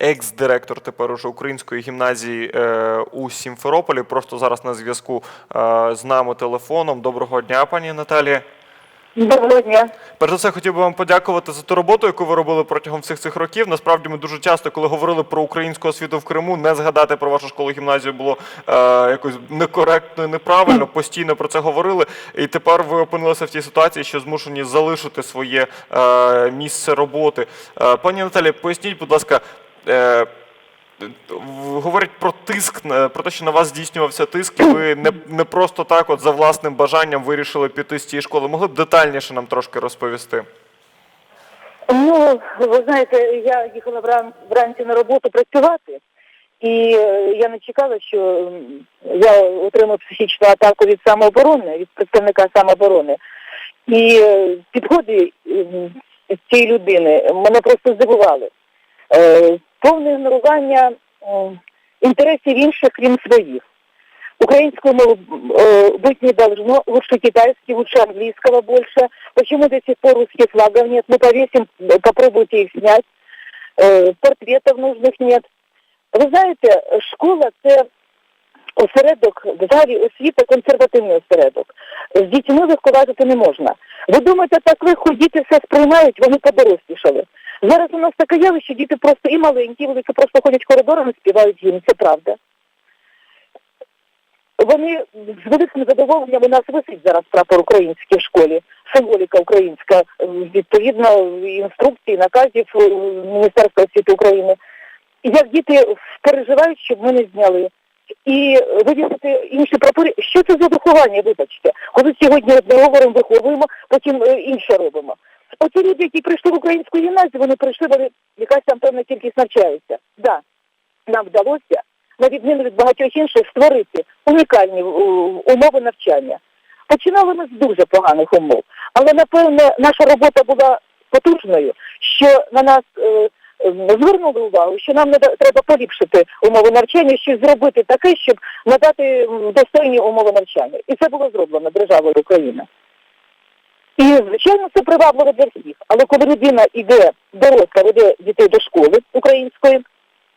екс-директор тепер уже української гімназії е, у Сімферополі. Просто зараз на зв'язку е, з нами телефоном. Доброго дня, пані Наталія. Доброго дня. Перш за все, хотів би вам подякувати за ту роботу, яку ви робили протягом всіх цих років. Насправді, ми дуже часто, коли говорили про українську освіту в Криму, не згадати про вашу школу гімназію було е, якось некоректно, і неправильно. Постійно про це говорили. І тепер ви опинилися в тій ситуації, що змушені залишити своє е, місце роботи. Е, пані Наталі, поясніть, будь ласка. Е, Говорять про тиск, е, про те, що на вас здійснювався тиск, і ви не, не просто так, от за власним бажанням вирішили піти з цієї школи. Могли б детальніше нам трошки розповісти? Ну, ви знаєте, я їхала вран- вранці на роботу працювати, і е, я не чекала, що я отримаю психічну атаку від самооборони, від представника самооборони. І е, підходи цієї людини мене просто здивували Е, Повне ігнорування м, інтересів інших, крім своїх. Украинскую мову э, быть не должно, лучше китайский, лучше английского больше. Почему до сих пор русских флагов нет? Мы повесим, э, попробуйте их снять. Э, портретов нужных нет. Ви знаєте, школа це осередок, взагалі освіта консервативний осередок. З дітьми легковажити не можна. Ви думаєте, так легко діти все сприймають, вони подорослішали. Зараз у нас таке явище, діти просто і маленькі, і великі, просто ходять коридорами, співають гімн, це правда. Вони з великим задоволенням у нас висить зараз прапор український в школі, символіка українська, відповідно інструкції, наказів е, Міністерства освіти України. Як діти переживають, щоб ми не зняли. І вивісити інші прапори. Що це за виховання, вибачте? Коли сьогодні одне говоримо, виховуємо, потім е, інше робимо. Оці люди, які прийшли в українську гімназію, вони прийшли, вони якась там певна кількість навчаються. Да, нам вдалося, на відміну від багатьох інших, створити унікальні е, умови навчання. Починали ми з дуже поганих умов, але напевне наша робота була потужною, що на нас е, звернули увагу, що нам треба поліпшити умови навчання, щось зробити таке, щоб надати достойні умови навчання. І це було зроблено державою Україна. І, звичайно, це привабливо для всіх. Але коли людина йде доросла, веде дітей до школи української,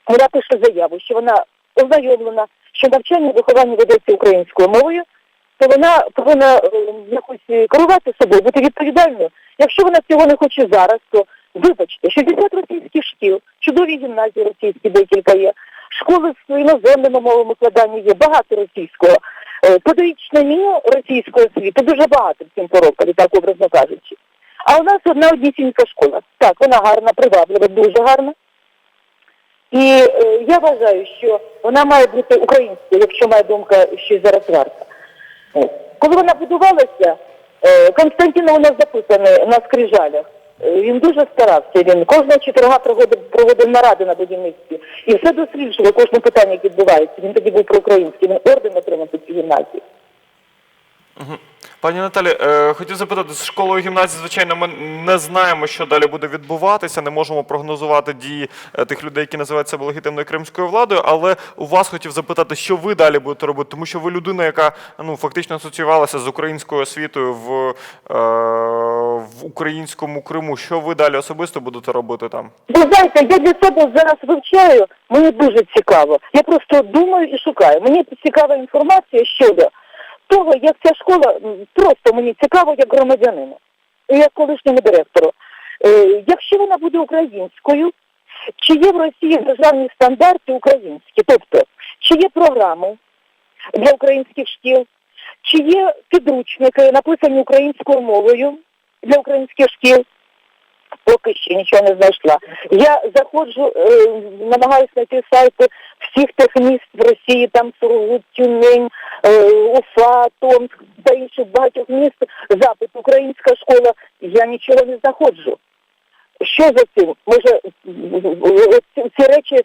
вона пише заяву, що вона ознайомлена, що навчання виховання ведеться українською мовою, то вона повинна е, якось керувати собою, бути відповідальною. Якщо вона цього не хоче зараз, то вибачте, 60 російських шкіл, чудові гімназії російські декілька є, школи з іноземними мовами складання є, багато російського. Е, Педагогічне меню російської освіти дуже багато в Сімферополі, так образно кажучи. А у нас одна однісінька школа. Так, вона гарна, приваблива, дуже гарна. І е, я вважаю, що вона має бути українською, якщо моя думка щось зараз варта. Е, Коли вона будувалася, е, Константин у нас записаний на скрижалях. Він дуже старався. Він кожного четверга проводив, проводив наради на будівництві. І все досліджував, кожне питання, яке відбувається. Він тоді був проукраїнський, він орден отримав по цій гімназії. Пані Наталі, е, хотів запитати, з школою гімназії, звичайно, ми не знаємо, що далі буде відбуватися, не можемо прогнозувати дії е, тих людей, які називають себе легітимною кримською владою. Але у вас хотів запитати, що ви далі будете робити, тому що ви людина, яка ну фактично асоціювалася з українською освітою в, е, українському Криму. Що ви далі особисто будете робити там? Ви знаєте, я для себе зараз вивчаю, мені дуже цікаво. Я просто думаю і шукаю. Мені цікава інформація щодо того, як ця школа просто мені цікаво як громадянину, і як колишньому директору. Е, якщо вона буде українською, чи є в Росії державні стандарти українські? Тобто, чи є програми для українських шкіл, чи є підручники, написані українською мовою для українських шкіл? Поки ще нічого не знайшла. Я заходжу, е, намагаюся знайти сайти всіх тих міст в Росії, там Сургут, Тюмень, е, Уфа, Томск та інших багатьох міст. Запит українська школа. Я нічого не знаходжу. Що за цим? Може, от ці- ці речі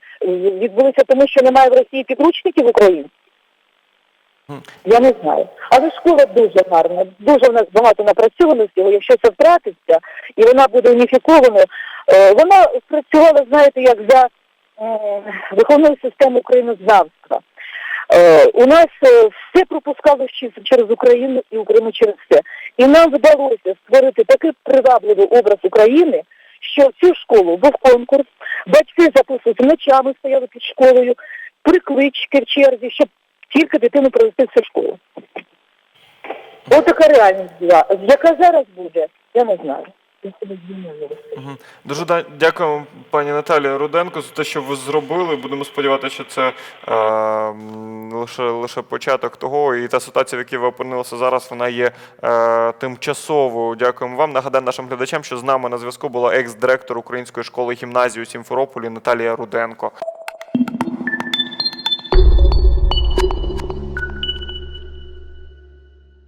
відбулися тому, що немає в Росії підручників українських? Я не знаю. Але школа дуже гарна, дуже в нас багато напрацьовано всього. Якщо це втратиться і вона буде уніфікованою, е, вона спрацювала, знаєте, як за е, виховною системою українознавства. Е, у нас все пропускалося через Україну і Україну через все. І нам вдалося створити такий привабливий образ України, що цю школу був конкурс, батьки записувалися ночами, стояли під школою, приклички в черзі, щоб тільки дитину привезти в школу. Ось така реальність була. Яка зараз буде, я не знаю. Дуже дякуємо, пані Наталії Руденко, за те, що ви зробили. Будемо сподіватися, що це е, лише, лише початок того. І та ситуація, в якій ви опинилися зараз, вона є е, тимчасовою. Дякуємо вам. Нагадаю нашим глядачам, що з нами на зв'язку була екс-директор Української школи гімназії у Сімферополі Наталія Руденко.